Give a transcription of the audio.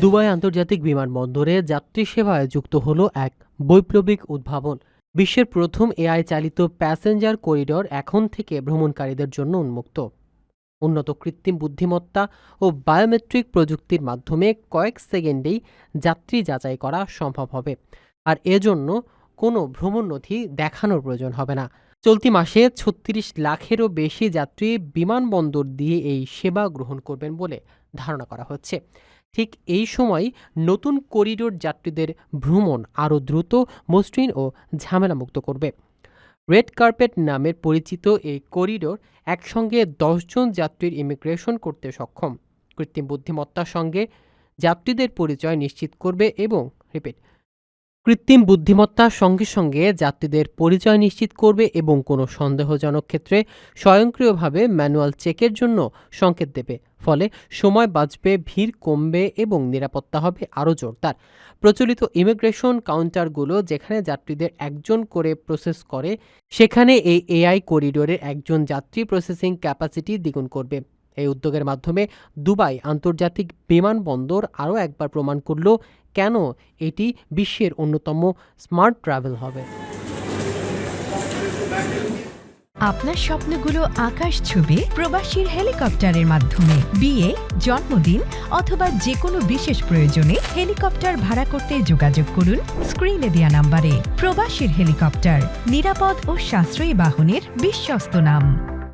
Dubai আন্তর্জাতিক বিমানবন্দরে যাত্রী সেবায় যুক্ত হলো এক বৈপ্লবিক উদ্ভাবন। বিশ্বের প্রথম এআই চালিত প্যাসেঞ্জার করিডর এখন থেকে ভ্রমণকারীদের জন্য উন্মুক্ত। উন্নত কৃত্রিম বুদ্ধিমত্তা ও বায়োমেট্রিক প্রযুক্তির মাধ্যমে কয়েক সেকেন্ডেই যাত্রী যাচাই করা সম্ভব হবে। আর এজন্য কোনো ভ্রমণ নথি দেখানোর প্রয়োজন হবে না। চলতি মাসে ছত্রিশ লাখেরও বেশি যাত্রী বিমানবন্দর দিয়ে এই সেবা গ্রহণ করবেন বলে ধারণা করা হচ্ছে। ঠিক এই সময় নতুন করিডোর যাত্রীদের ভ্রমণ আরও দ্রুত, মসৃণ ও ঝামেলামুক্ত করবে। রেড কার্পেট নামের পরিচিত এই করিডোর একসঙ্গে দশজন যাত্রীর ইমিগ্রেশন করতে সক্ষম। কৃত্রিম বুদ্ধিমত্তার সঙ্গে যাত্রীদের পরিচয় নিশ্চিত করবে এবং, রিপিট কৃত্রিম বুদ্ধিমত্তার সঙ্গে সঙ্গে যাত্রীদের পরিচয় নিশ্চিত করবে এবং কোনো সন্দেহজনক ক্ষেত্রে স্বয়ংক্রিয়ভাবে ম্যানুয়াল চেকের জন্য সংকেত দেবে। ফলে সময় বাঁচবে, ভিড় কমবে এবং নিরাপত্তা হবে আরও জোরদার। প্রচলিত ইমিগ্রেশন কাউন্টারগুলো যেখানে যাত্রীদের একজন করে প্রসেস করে, সেখানে এই এআই করিডোরের একজন যাত্রী প্রসেসিং ক্যাপাসিটি দ্বিগুণ করবে। এই উদ্যোগের মাধ্যমে দুবাই আন্তর্জাতিক বিমানবন্দর আরও একবার প্রমাণ করল কেন এটি বিশ্বের অন্যতম স্মার্ট ট্রাভেল হবে। আপনার স্বপ্নগুলো আকাশ ছুবে প্রবাসীর হেলিকপ্টারের মাধ্যমে। বিয়ে, জন্মদিন অথবা যে কোনো বিশেষ প্রয়োজনে হেলিকপ্টার ভাড়া করতে যোগাযোগ করুন স্ক্রিনে দেওয়া নাম্বারে। প্রবাসীর হেলিকপ্টার, নিরাপদ ও সাশ্রয়ী বাহনের বিশ্বস্ত নাম।